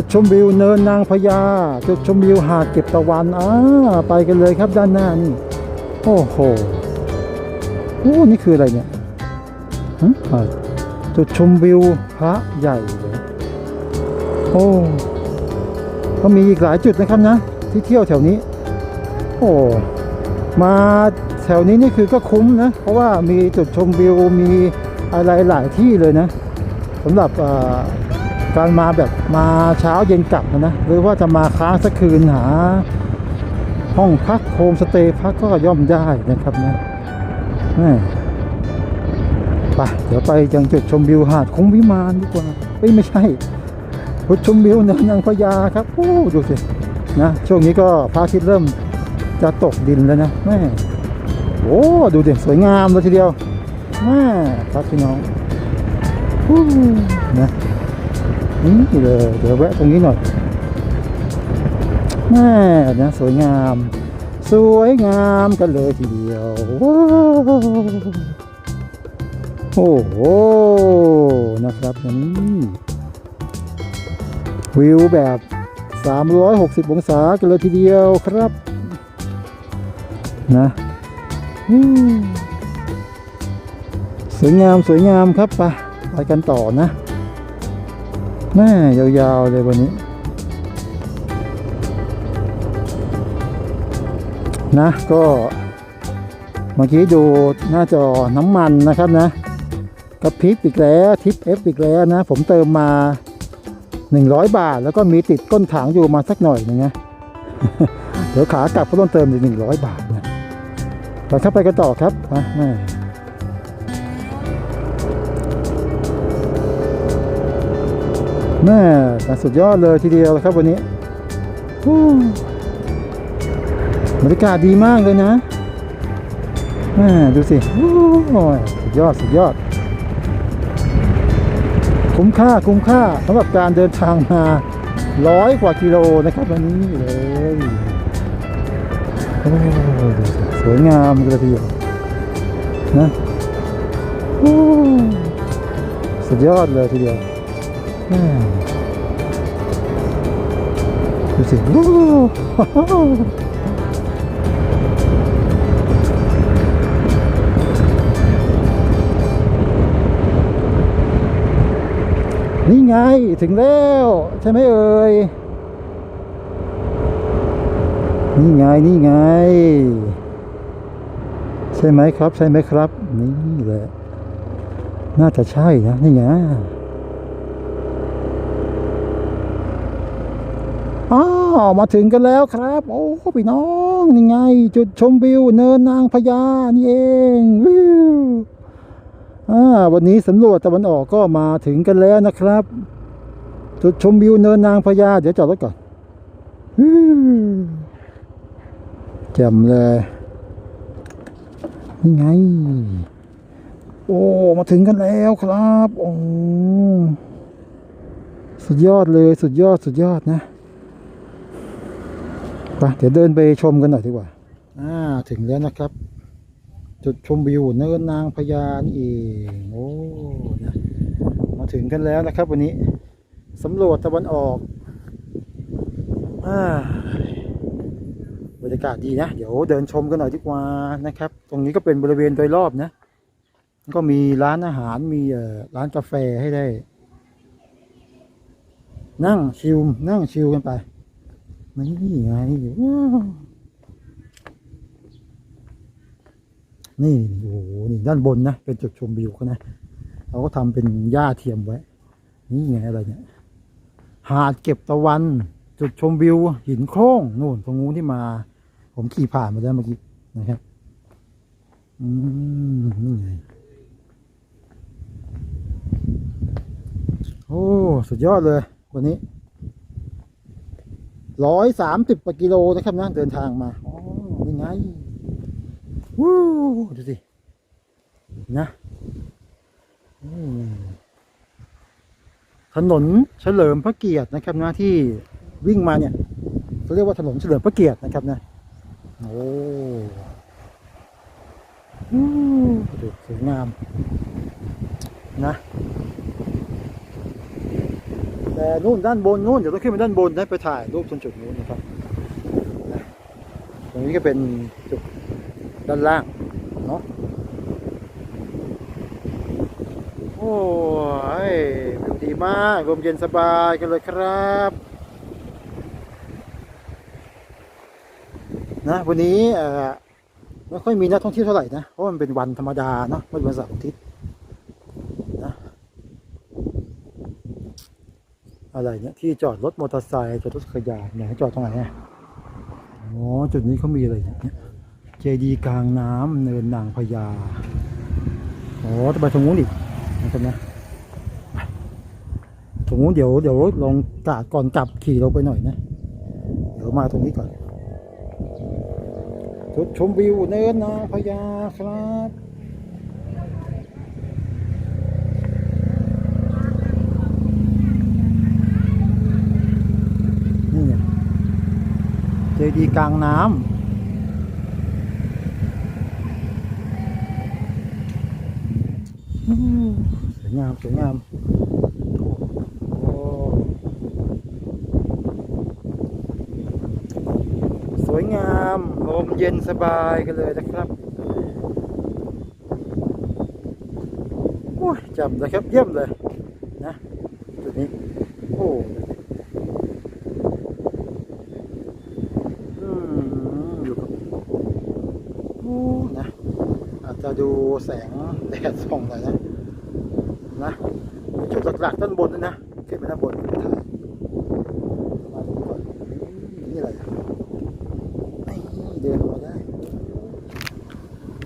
จุดชมวิวเนินนางพญา จุดชมวิวหาดเก็บตะวันอ่าไปกันเลยครับด้านหน้านี่โอ้โหโอ้นี่คืออะไรเนี่ยฮะอ่าจุดชมวิวพระใหญ่เลยโอ้ก็มีอีกหลายจุดนะครับนะ ที่เที่ยวแถวนี้ โอ้มาแถวนี้นี่คือก็คุ้มนะ เพราะว่ามีจุดชมวิวมีอะไรหลายที่เลยนะสำหรับอ่า การมาแบบมาเช้าเย็นกลับนะ หรือว่าจะมาค้างสักคืนหา ห้องพักโฮมสเตย์พักก็ย่อมได้นะครับนะแม่ไปเดี๋ยวไปยังจุดชมวิวหาดคงวิมานดีกว่าเอ้ยไม่ใช่จุดชมวิวเนินนางพญาครับโอ้ดูสินะช่วงนี้ก็พระอาทิตย์เริ่มจะตกดินแล้วนะแม่โอ้ดูดิสวยงามเลยทีเดียวแม่ครับพี่น้องนะ เลยเดี๋ยวแวะตรงนี้หน่อยแม่นะสวยงาม สวยงามกันเลยทีเดียวโอ้โหนะครับนี่วิวแบบ 360 องศากันเลยทีเดียวครับ นะสวยงามสวยงามครับไปไปกันต่อนะ แม่ยาวๆเลยวันนี้ นะก็เมื่อกี้ดูหน้าจอน้ำมันนะครับนะกระพริบอีกแล้วทิปเอฟอีกแล้วนะ ผมเติมมา 100 บาท แล้วก็มีติดก้นถังอยู่มาสักหน่อยหนึงนะเดี๋ยวขากลับก็ต้องเติมอีก100 บาทนะไปครับไปกันต่อครับมา แม่สุดยอดเลยทีเดียวครับวันนี้ฮู้บรรยากาศดีมากเลยนะแม่ดูสิโอ้ยสุดยอดสุดยอด คุ้มค่าคุ้มค่าสำหรับการเดินทางมาร้อยกว่ากิโลนะครับวันนี้เลยโอ้ดูสิสวยงามเลยทีเดียวนะโอ้สุดยอดเลยทีเดียว ดูสินี่ไง ถึงแล้ว ใช่ไหมเอ่ย นี่ไง นี่ไง ใช่ไหมครับ ใช่ไหมครับ นี่แหละ น่าจะใช่นะ นี่ไงอ้าว มาถึงกันแล้วครับ โอ้พี่น้องนี่ไง จุดชมวิว เนินนางพญานี่เองวิวอ่าวันนี้สำรวจตะวันออกก็มาถึงกันแล้วนะครับ จุดชมวิวเนินนางพญาเดี๋ยวจอดรถก่อนแจ่มเลยนี่ไง โอ้มาถึงกันแล้วครับโอ้สุดยอดเลยสุดยอดสุดยอดนะ ไปเดี๋ยวเดินไปชมกันหน่อยดีกว่าอ่าถึงแล้วนะครับ จุดชมวิวเนินนางพญานี่เองโอ้นะมาถึงกันแล้วนะครับ วันนี้สำรวจตะวันออกอาบรรยากาศดีนะเดี๋ยวเดินชมกันหน่อยดีกว่านะครับ ตรงนี้ก็เป็นบริเวณโดยรอบนะ ก็มีร้านอาหารมีร้านกาแฟให้ได้ นั่งชิลนั่งชิลกันไป นี่ไงนี่โอ้โหนี่ด้านบนนะ เป็นจุดชมวิวเขานะเขาก็ทำเป็นหญ้าเทียมไว้ นี่ไงอะไรเนี่ย หาดเก็บตะวัน จุดชมวิว หินโคร่งนู่นตรงนู้นที่มา ผมขี่ผ่านมาแล้วเมื่อกี้นะครับอืมนี่ไงโอ้ สุดยอดเลยวันนี้ ร้อยสามสิบกว่ากิโลนะครับนะเดินทางมาอ๋อนี่ไงวู้ดูสินะอืมถนนเฉลิมพระเกียรตินะครับนะที่วิ่งมาเนี่ยเขาเรียกว่าถนนเฉลิมพระเกียรตินะครับนะโอ้วู้ดูสวยงามนะ แต่นู่นด้านบนนู่นเดี๋ยวต้องขึ้นไปด้านบนนะไปถ่ายรูปตรงจุดนู้นนะครับตรงนี้ก็เป็นจุดด้านล่างเนาะโอ้ยวิวดีมากลมเย็นสบายกันเลยครับนะวันนี้ไม่ค่อยมีนักท่องเที่ยวเท่าไหร่นะเพราะมันเป็นวันธรรมดาเนาะไม่ใช่วันเสาร์อาทิตย์นะ อะไรเนี่ยที่จอดรถมอเตอร์ไซค์จอดรถจักรยานเนี่ยจอดตรงไหนเนี่ยอ๋อจุดนี้เขามีอะไรเนี่ยเจดีกลางน้ำเนินนางพญาอ๋อจะไปตรงนู้นอีกนะครับนะตรงนู้นเดี๋ยวเดี๋ยวลองกาดก่อนกลับขี่ลงไปหน่อยนะ เดี๋ยวมาตรงนี้ก่อนจุดชมวิวเนินนางพญาครับนี่ไง เจดีย์กลางน้ำสวยงามสวยงามสวยงามลมเย็นสบายกันเลยนะครับโอ้ยจำเลยครับเยี่ยมเลยนะจุดนี้โอ้มอยู่กับโอ้นะ อาจจะ ดูแสงแดดส่องหน่อยนะนะจุดหลักๆด้านบนนะนะขึ้นไปด้านบนไปถ่ายมาดูก่อนนี่อะไรอะนี่เดินมาได้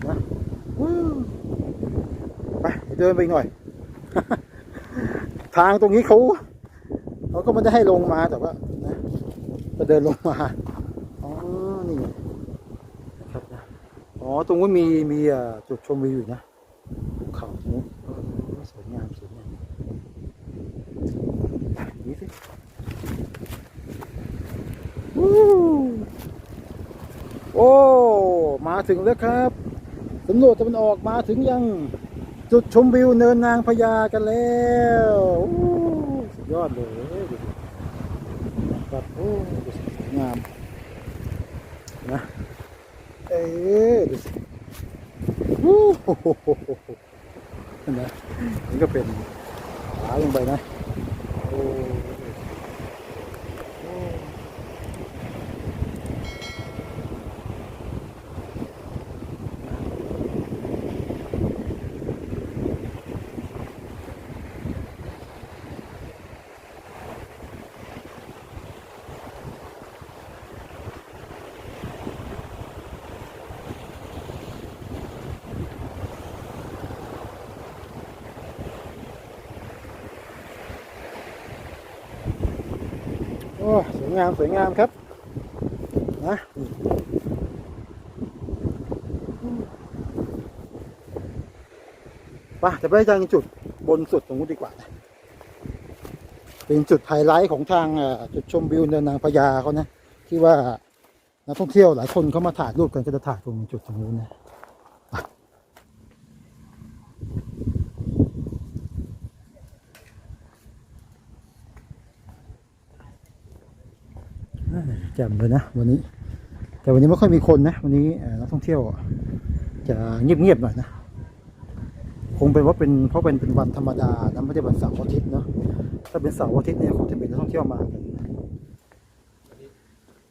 นะวู้ไปเดินไปหน่อย ทางตรงนี้เขาเขาก็ไม่ได้ให้ลงมาแต่ว่านะก็เดินลงมาอ๋อนี่ไงนะครับนะอ๋อต รงนู้นมีมีจุดชมวิวอยู่นะภูเขาตรงนู้นสวยงามสวยงามนี่สิโอ้ มาถึงแล้วครับสำรวจตะวันออกมาถึงยังจุดชมวิวเนินนางพญากันแล้วสุดยอดเลยครับโอ้สวยงามนะเอ้ยดูสิ โอ้โหเห็นไหมนี่ก็เป็นขาลงไปนะโอ้ อ้สวยงาม สวยงามครับ นะไป่ะจะไปยังจุดบนสุดตรงนู้นดีกว่านะเป็นจุดไฮไลท์ของทางจุดชมวิวเนินนางพญาเขานะ ที่ว่านักท่องเที่ยวหลายคนเขามาถ่ายรูปกันก็จะถ่ายตรงจุดตรงนู้นนะไปอ่า แจ่มเลยนะวันนี้ แต่วันนี้ไม่ค่อยมีคนนะ วันนี้เอ่อนักท่องเที่ยว จะเงียบๆหน่อยนะคงเป็นว่าเป็นเพราะเป็นเป็นวันธรรมดานะไม่ได้วันเสาร์อาทิตย์เนาะถ้าเป็นเสาร์อาทิตย์เนี่ยคงจะมีนักท่องเที่ยวมากัน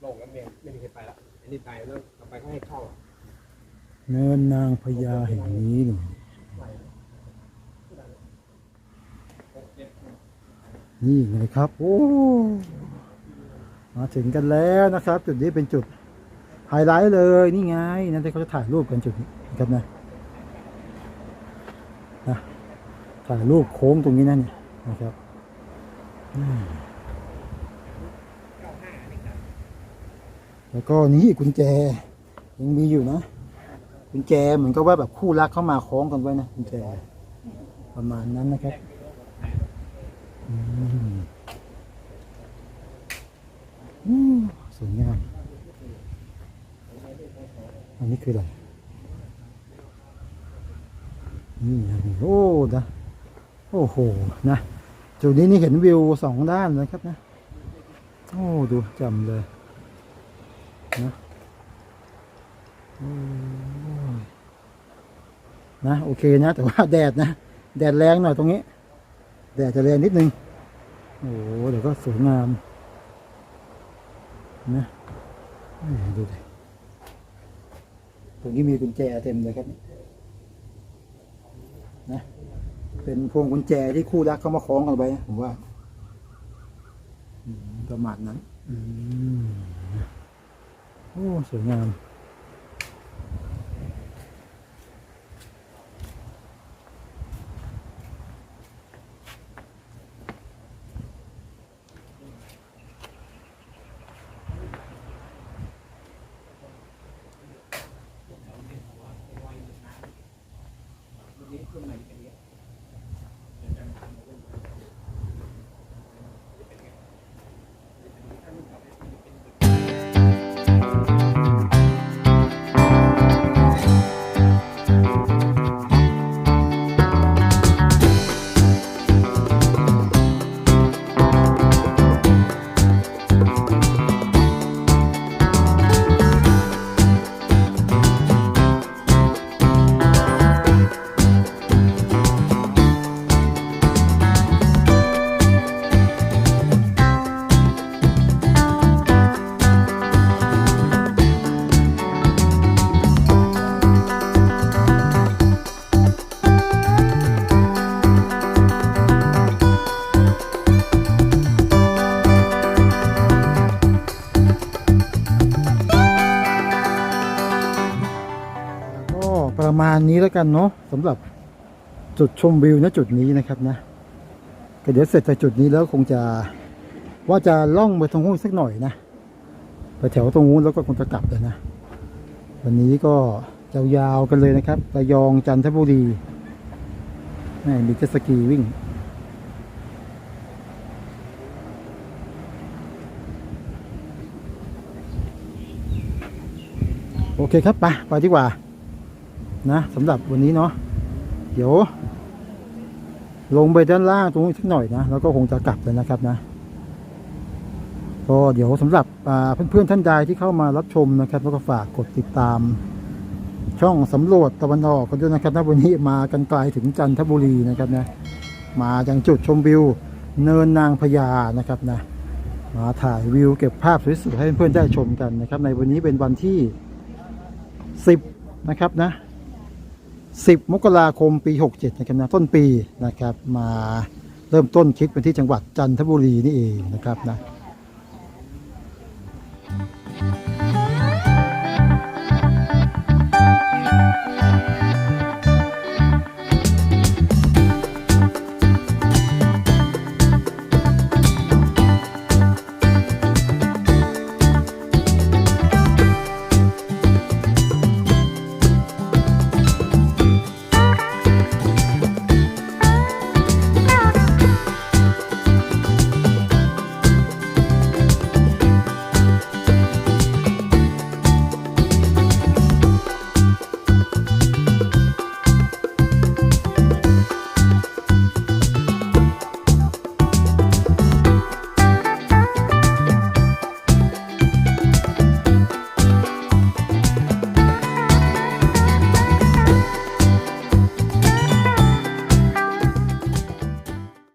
โล่งแล้วเมนไม่มีใครไปละอันนี้ไปแล้วต่อไปก็ให้เข้าอะเนินนางพญาแห่งนี้นี่นี่ไงครับ โอ้ มาถึงกันแล้วนะครับ จุดนี้เป็นจุดไฮไลท์เลยนี่ไงนั่นที่เขาจะถ่ายรูปกันจุดนี้นะครับนะนะถ่ายรูปโค้งตรงนี้นั่นเนี่ยนะครับแล้วก็นี่กุญแจยังมีอยู่นะกุญแจเหมือนกับว่าแบบคู่รักเข้ามาคล้องกันไว้นะกุญแจประมาณนั้นนะครับ อืม สวยงาม อันนี้คืออะไร นี่อันนี้โอ้นะโอ้โห นะ จุดนี้นี่เห็นวิวสองด้านนะครับนะ โอ้ ดูจำเลย นะโอ้ยนะ โอเคนะ แต่ว่าแดดนะ แดดแรงหน่อยตรงนี้ แดดจะแรงนิดนึง โอ้เดี๋ยวก็สวยงาม นะดูดิตรงนี้มีกุญแจเต็มเลยครับนะเป็นพวงกุญแจที่คู่รักเขามาคล้องกันไว้ผมว่าประมาณนั้นโอ้สวยงาม มาณนี้แล้วกันเนาะสำหรับจุดชมวิวณจุดนี้นะครับนะก็เดี๋ยวเสร็จจากจุดนี้แล้วคงจะว่าจะล่องไปตรงนู้นสักหน่อยนะไปแถวตรงนู้นแล้วก็คงจะกลับเลยนะวันนี้ก็ยาวๆกันเลยนะครับระยองจันทบุรีแม่มีเจสกีวิ่ง โอเคครับไปไปดีกว่า นะสำหรับวันนี้เนาะเดี๋ยว ลงไปด้านล่างตรงนี้สักหน่อยนะแล้วก็คงจะกลับเลยนะครับนะก็เดี๋ยวสำหรับเพื่อนๆท่านใดที่เข้ามารับชมนะครับ แล้วก็ฝากกดติดตาม ช่องสำรวจตะวันออกกันด้วยนะครับนะวันนี้มากันไกลถึงจันทบุรีนะครับนะมายังจุดชมวิว เนินนางพญานะครับนะมาถ่ายวิวเก็บภาพสวยๆให้เพื่อนๆได้ชมกันนะครับ ในวันนี้เป็นวันที่ 10 นะครับนะ 10 มกราคมปี 67นะครับนะต้นปีนะครับมาเริ่มต้นคลิปเป็นที่จังหวัดจันทบุรีนี่เองนะครับนะ